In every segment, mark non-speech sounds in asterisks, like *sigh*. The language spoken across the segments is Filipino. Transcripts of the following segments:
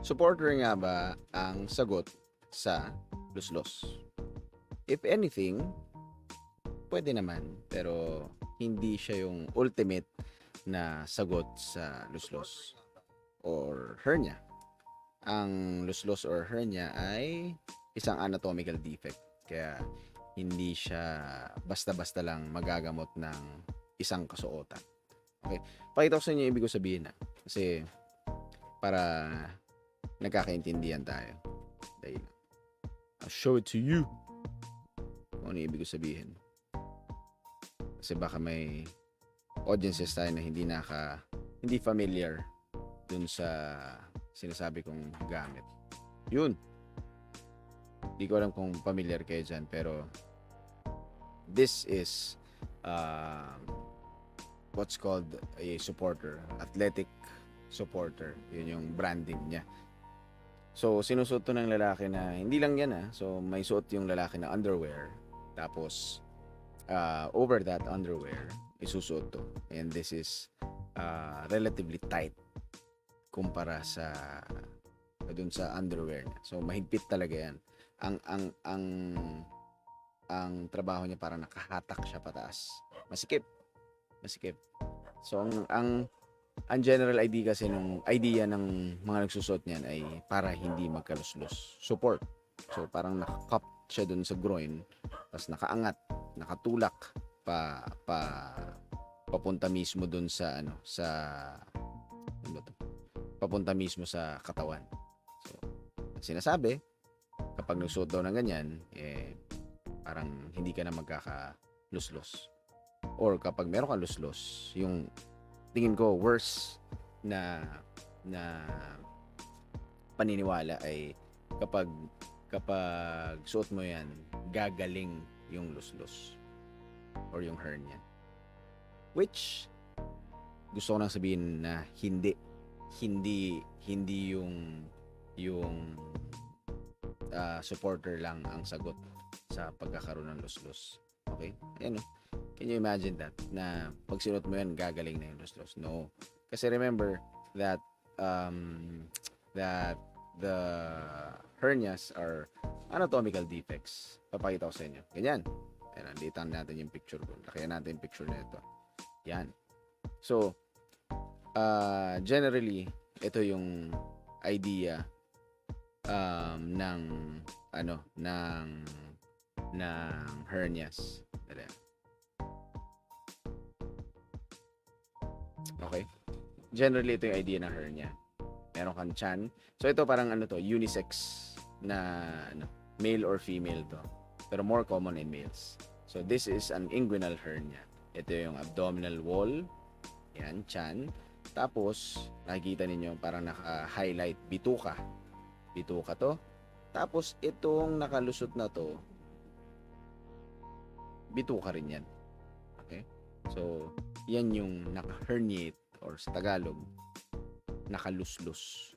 Supporter nga ba ang sagot sa luslos? If anything, pwede naman. Pero hindi siya yung ultimate na sagot sa luslos or hernia. Ang luslos or hernia ay isang anatomical defect. Kaya hindi siya basta-basta lang magagamot ng isang kasuotan. Okay. Pakita ko sa inyo yung ibig ko sabihin na. Kasi para nagkakaintindihan tayo. Dahil I'll show it to you kung ano ibig ko sabihin. Kasi baka may audiences tayo na hindi naka hindi familiar dun sa sinasabi kong gamit. Yun. Hindi ko alam kung familiar kayo dyan, pero this is um, what's called a supporter, athletic supporter. Yun yung branding niya. So, sinusuot to ng lalaki na, hindi lang yan ah. So, may suot yung lalaki na underwear. Tapos, uh, over that underwear, isusuot to. And this is uh, relatively tight kumpara sa dun sa underwear niya. So, mahigpit talaga yan. Ang, ang, ang, ang trabaho niya para nakahatak siya pataas. Masikip. Masikip. So, ang, ang, ang general idea kasi nung idea ng mga nagsusot niyan ay para hindi magkaluslos. Support. So, parang nakacup siya dun sa groin, tapos nakaangat, nakatulak pa pa papunta mismo dun sa ano sa ano to? papunta mismo sa katawan. So, sinasabi, kapag nagsuot daw ng ganyan, eh, parang hindi ka na magkakaluslos. Or kapag meron kang luslos, yung tingin ko worse na na paniniwala ay kapag kapag suot mo yan, gagaling yung luslos or yung hernia. Which gusto ko nang sabihin na hindi hindi hindi yung yung ah, supporter lang ang sagot sa pagkakaroon ng luslos. Okay? Ayan o. Can you imagine that? Na pag sinuot mo yan, gagaling na yung luslos. No. Kasi remember that um, that the hernias are anatomical defects. Papakita ko sa inyo. Ganyan. Ayan, nandito natin yung picture ko. Lakihan natin yung picture na ito. Yan. So, uh, generally, ito yung idea um, ng ano, ng ng hernias. Dali. Okay? Generally, ito yung idea ng hernia. Meron kang chan. So, ito parang ano to, unisex na ano, male or female to. Pero more common in males. So, this is an inguinal hernia. Ito yung abdominal wall. Yan, chan. Tapos, nakikita ninyo parang naka-highlight bituka. Bituka to. Tapos, itong nakalusot na to, bituka rin yan. So, yan yung naka-herniate or sa Tagalog, nakaluslus.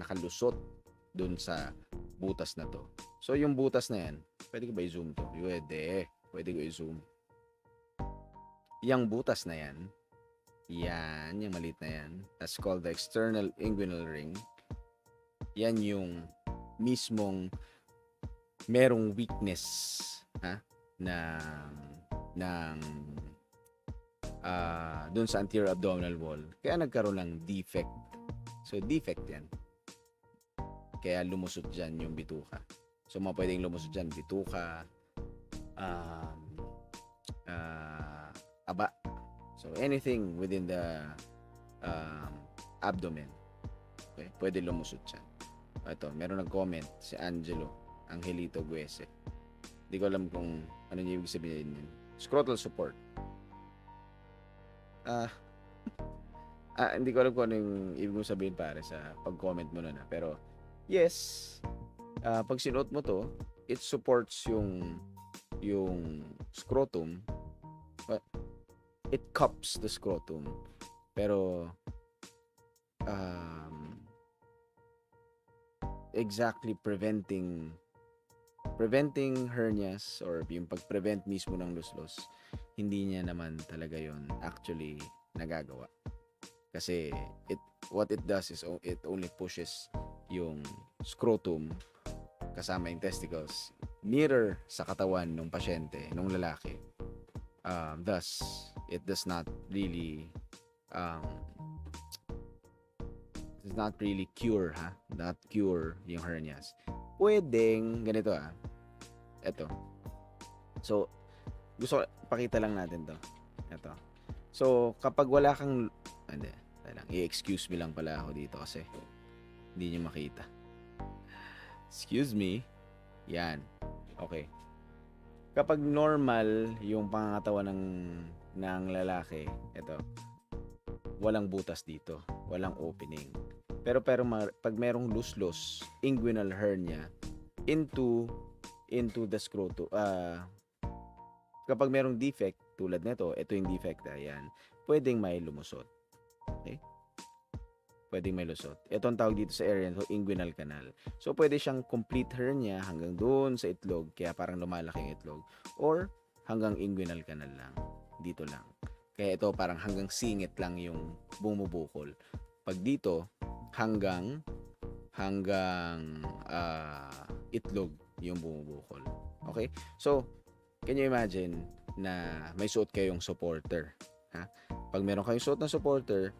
Nakalusot dun sa butas na to. So, yung butas na yan, pwede ko ba i-zoom to? Pwede. Pwede ko i-zoom. Yang butas na yan, yan, yung maliit na yan. That's called the external inguinal ring. Yan yung mismong merong weakness ha ng ng ah doon sa anterior abdominal wall. Kaya nagkaroon ng defect. So defect 'yan. Kaya lumusot diyan yung bituka. So mga pwedeng lumusot diyan bituka um ah, aba So anything within the um, abdomen, okay, pwede lumusot siya. Ito, meron nag-comment si Angelo Angelito Guese. Hindi ko alam kung ano niya ibig sabihin yun. Scrotal support. Ah, *laughs* ah, hindi ko alam kung ano yung ibig mo sabihin pare sa pag-comment mo na na. Pero, yes, ah, pag sinuot mo to, it supports yung yung scrotum it cups the scrotum. Pero um, exactly preventing preventing hernias or yung pag-prevent mismo ng luslos, hindi niya naman talaga yon actually nagagawa. Kasi it what it does is it only pushes yung scrotum kasama yung testicles nearer sa katawan ng pasyente, ng lalaki. Um, thus, it does not really um, does not really cure, ha? Not cure yung hernias. Pwedeng, ganito ah. Ito. So, gusto pakita lang natin to. Ito. So, kapag wala kang, hindi, lang, i-excuse me lang pala ako dito kasi hindi nyo makita. Excuse me. Yan. Okay. Kapag normal yung pangangatawan ng ng lalaki, ito. Walang butas dito, walang opening. Pero pero pag merong loose-loose inguinal hernia into into the scrotum, ah kapag merong defect tulad nito, ito yung defect, ayan, pwedeng may lumusot. Okay? Pwedeng may lusot. Ito ang tawag dito sa area nito, inguinal canal. So, pwede siyang complete hernia hanggang doon sa itlog, kaya parang lumalaki yung itlog. Or, hanggang inguinal canal lang. Dito lang. Kaya ito parang hanggang singit lang yung bumubukol. Pag dito, hanggang hanggang ah, itlog yung bumubukol. Okay? So, can you imagine na may suot kayong supporter? Ha? Pag meron kayong suot na supporter,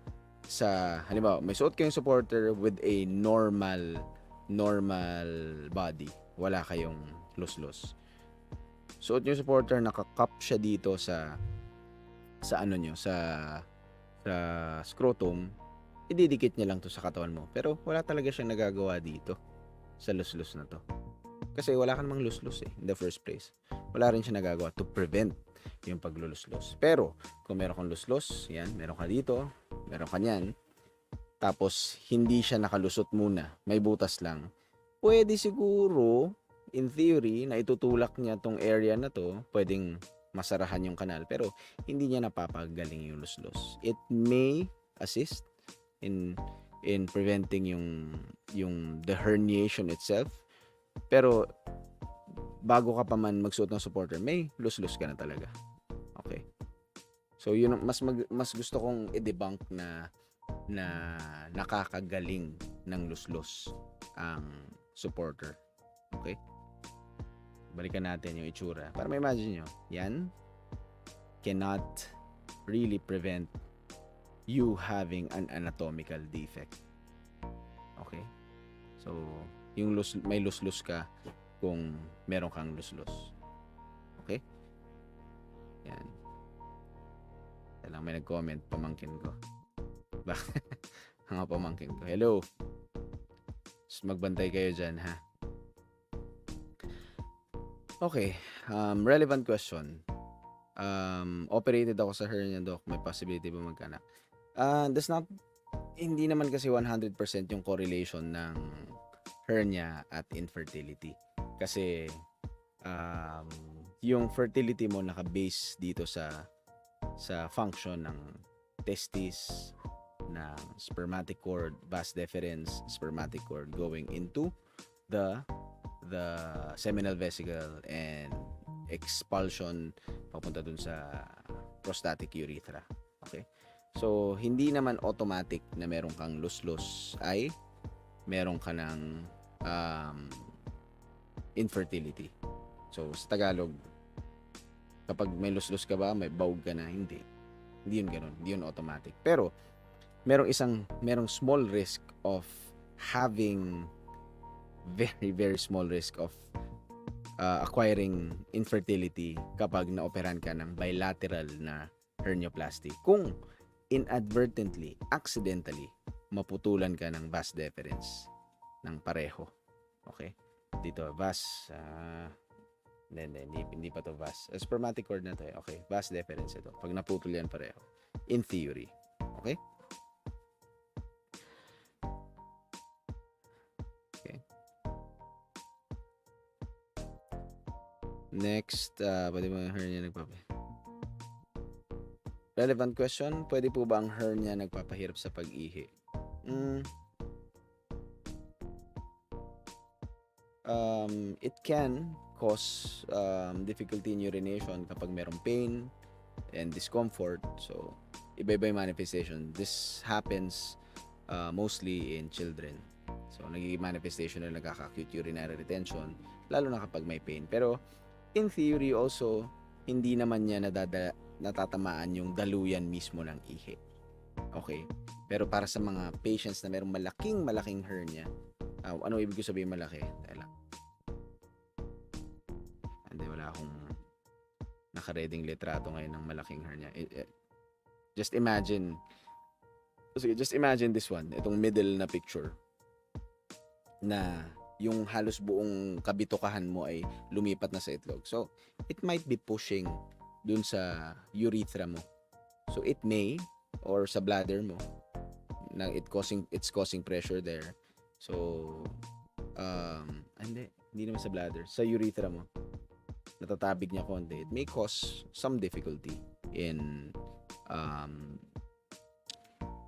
sa halimbawa may suot kayong supporter with a normal normal body wala kayong lus-lus suot yung supporter naka-cup siya dito sa sa ano nyo sa sa scrotum ididikit niya lang to sa katawan mo pero wala talaga siyang nagagawa dito sa lus-lus na to kasi wala ka namang lus-lus eh in the first place wala rin siya nagagawa to prevent yung pagluluslus. Pero, kung meron kang luslos, yan, meron ka dito, meron ka niyan, tapos hindi siya nakalusot muna, may butas lang, pwede siguro, in theory, na itutulak niya tong area na to, pwedeng masarahan yung kanal, pero hindi niya napapagaling yung luslos. It may assist in in preventing yung yung the herniation itself, pero bago ka pa man magsuot ng supporter, may lus-lus ka na talaga. Okay. So yun mas mag, mas gusto kong i-debunk na na nakakagaling ng lus-lus ang supporter. Okay? Balikan natin yung itsura. Para ma-imagine nyo, yan cannot really prevent you having an anatomical defect. Okay? So, yung lus, may lus-lus ka kung meron kang lus-lus. Okay? Yan. Kaya lang may nag-comment, pamangkin ko. *laughs* Bakit? Mga pamangkin ko. Hello. Just magbantay kayo dyan, ha? Okay. Um, relevant question. Um, operated ako sa hernia, doc. May possibility ba magkanak? Uh, that's not, hindi naman kasi 100% yung correlation ng hernia at infertility. Kasi um, yung fertility mo naka-base dito sa sa function ng testis, ng spermatic cord, vas deferens, spermatic cord going into the the seminal vesicle and expulsion papunta dun sa prostatic urethra. Okay? So, hindi naman automatic na meron kang lus-lus ay meron ka ng um, infertility. So, sa Tagalog, kapag may lus-lus ka ba, may bawg ka na, hindi. Hindi yun ganun. Hindi yun automatic. Pero, merong isang, merong small risk of having very, very small risk of uh, acquiring infertility kapag naoperahan ka ng bilateral na hernioplasty. Kung inadvertently, accidentally, maputulan ka ng vas deferens ng pareho. Okay? Dito, vas, ah, hindi, hindi, hindi, pa to vas. Uh, spermatic cord na to eh. Okay, vas deferens ito. Pag naputol yan pareho. In theory. Okay? Okay. Next, uh, pwede ba yung hernia nagpapa... Relevant question, pwede po ba ang hernia nagpapahirap sa pag-ihi? Mm, um, it can cause um, difficulty in urination kapag merong pain and discomfort. So, iba-iba yung manifestation. This happens uh, mostly in children. So, nagiging manifestation na nagkaka-acute urinary retention, lalo na kapag may pain. Pero, in theory also, hindi naman niya nadada, natatamaan yung daluyan mismo ng ihi. Okay? Pero para sa mga patients na mayroong malaking malaking hernia, ah, ano ibig ko sabihin malaki? Teka lang. Hindi, wala akong nakareding litrato ngayon ng malaking hernia. Eh, eh, just imagine, sige, just imagine this one, itong middle na picture, na yung halos buong kabitukahan mo ay lumipat na sa itlog. So, it might be pushing dun sa urethra mo. So, it may, or sa bladder mo, na it causing, it's causing pressure there. So, um, ah, hindi, hindi naman sa bladder, sa urethra mo, natatabig niya konti, it may cause some difficulty in um,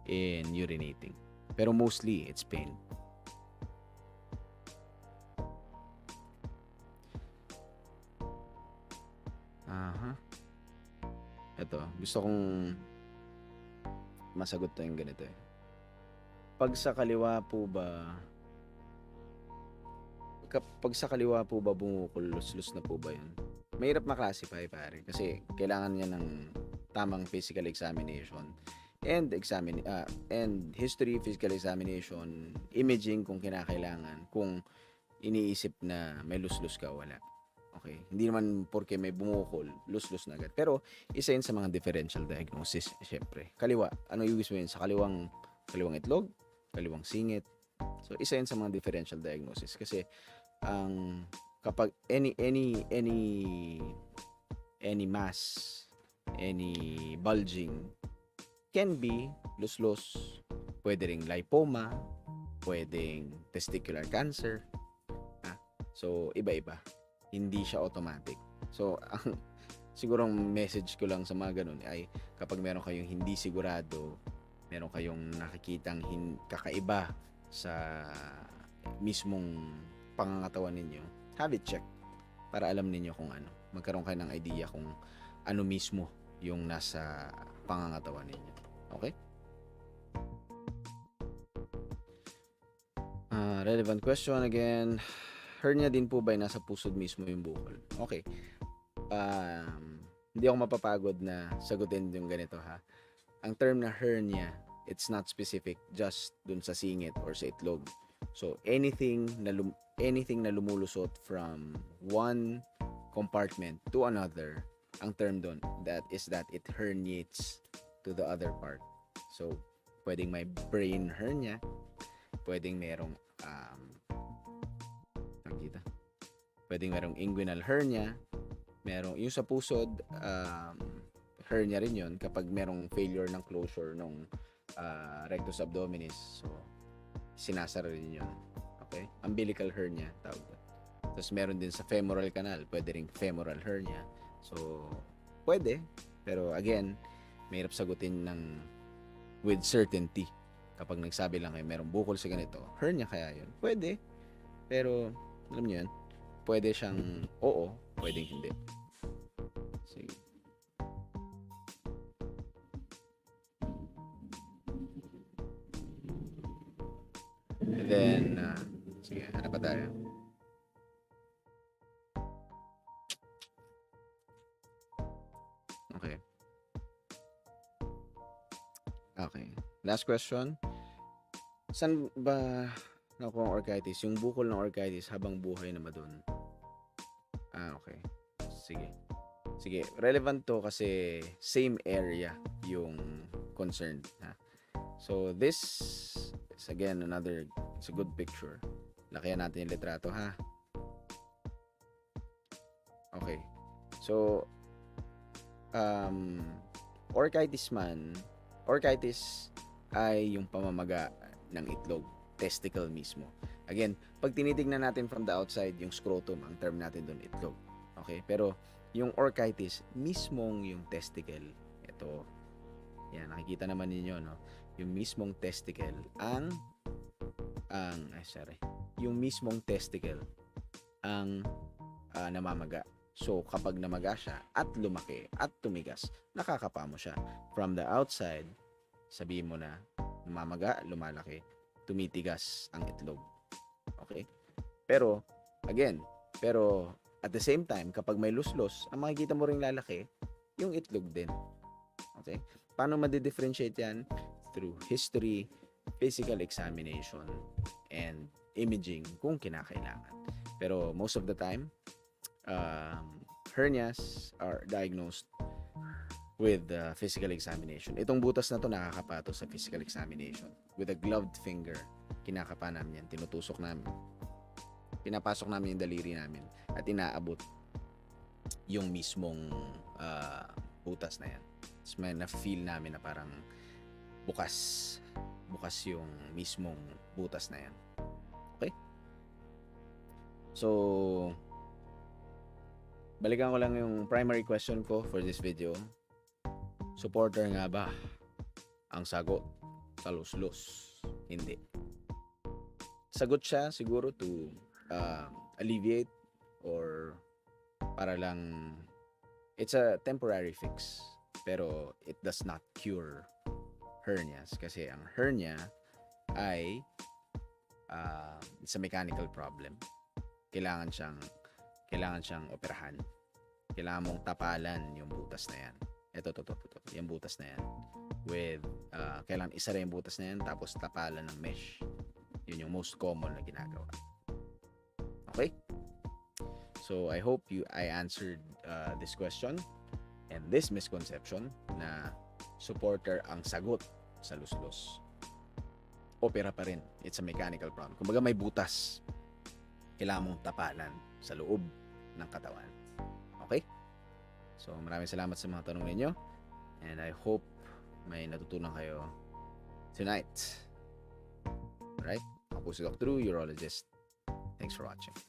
in urinating. Pero mostly, it's pain. Ito, gusto kong masagot to yung ganito eh. Pag sa kaliwa po ba kapag sa kaliwa po ba bumukol, lus-lus na po ba yun? Mahirap maklasify pare kasi kailangan niya ng tamang physical examination and examine ah, and history physical examination imaging kung kinakailangan kung iniisip na may lus-lus ka wala okay? Hindi naman porke may bumukol lus-lus na agad. Pero isa yun sa mga differential diagnosis syempre. Kaliwa ano ibig sabihin? Sa kaliwang kaliwang itlog kaliwang singit. So isa yun sa mga differential diagnosis. Kasi ang kapag any any any any mass any bulging can be lus-lus pwede ring lipoma pwedeng testicular cancer. Ah, so iba-iba hindi siya automatic so ang sigurong message ko lang sa mga ganun ay kapag meron kayong hindi sigurado meron kayong nakikitang hin- kakaiba sa mismong pangangatawan ninyo, have it check para alam ninyo kung ano. Magkaroon kayo ng idea kung ano mismo yung nasa pangangatawan ninyo. Okay? Ah, relevant question again. Hernia din po ba ay nasa pusod mismo yung bukol? Okay. Um, hindi ako mapapagod na sagutin yung ganito ha. Ang term na hernia, it's not specific just dun sa singit or sa itlog. So anything na lum- anything na lumulusot from one compartment to another, ang term doon that is that it herniates to the other part. So pwedeng may brain hernia, pwedeng merong um? Pwedeng merong inguinal hernia, merong yung sa pusod um, hernia rin yun kapag merong failure ng closure ng ah, rectus abdominis. So sinasara rin yun. Okay? Umbilical hernia, tawag doon. Tapos meron din sa femoral canal, pwede ring femoral hernia. So, pwede. Pero again, mahirap sagutin ng with certainty. Kapag nagsabi lang kayo, merong bukol sa ganito, hernia kaya yun? Pwede. Pero, alam niyo yun, pwede siyang oo, pwedeng hindi. Sige. And then, uh, sige, ano pa tayo? Okay. Okay. Last question. San ba nakuha ang orchitis? Yung bukol ng orchitis habang buhay na ba? Ah, okay. Sige. Sige, relevant to kasi same area yung concerned. Ha? So, this is again another, it's a good picture. Lakihan natin yung litrato, ha? Okay. So, um, orchitis man, orchitis ay yung pamamaga ng itlog, testicle mismo. Again, pag tinitignan natin from the outside, yung scrotum, ang term natin doon, itlog. Okay? Pero, yung orchitis, mismong yung testicle, ito, yan, nakikita naman ninyo, no? Yung mismong testicle, ang, ang, ay, sorry, yung mismong testicle, ang ah, namamaga. So, kapag namaga siya at lumaki at tumigas, nakakapa mo siya. From the outside, sabihin mo na, namamaga, lumalaki. tumitigas ang itlog. Okay? Pero, again, pero at the same time, kapag may luslos, ang makikita mo ring lalaki, yung itlog din. Okay? Paano ma-differentiate yan? Through history, physical examination, and imaging kung kinakailangan. Pero most of the time, um, hernias are diagnosed with uh, physical examination. Itong butas na to nakakapato sa physical examination. With a gloved finger, kinakapa namin yan, tinutusok namin. Pinapasok namin yung daliri namin at inaabot yung mismong uh, butas na yan. Tapos may na-feel namin na parang bukas bukas yung mismong butas na yan. Okay? So, balikan ko lang yung primary question ko for this video. Supporter nga ba ang sagot sa luslos? Hindi. Sagot siya siguro to uh, alleviate or para lang it's a temporary fix pero it does not cure hernias kasi ang hernia ay uh, it's a mechanical problem. Kailangan siyang kailangan siyang operahan. Kailangan mong tapalan yung butas na yan. Ito to to to, to yung butas na yan with uh, kailangan isa rin yung butas na yan tapos tapalan ng mesh yun yung most common na ginagawa okay so I hope you I answered uh, this question and this misconception na supporter ang sagot sa luslos. Opera pa rin. It's a mechanical problem. Kumbaga may butas. Kailangan mong tapalan sa loob ng katawan. Okay? So maraming salamat sa mga tanong ninyo. And I hope may natutunan kayo tonight. Alright? Ako po si Dr. Drew, urologist. Thanks for watching.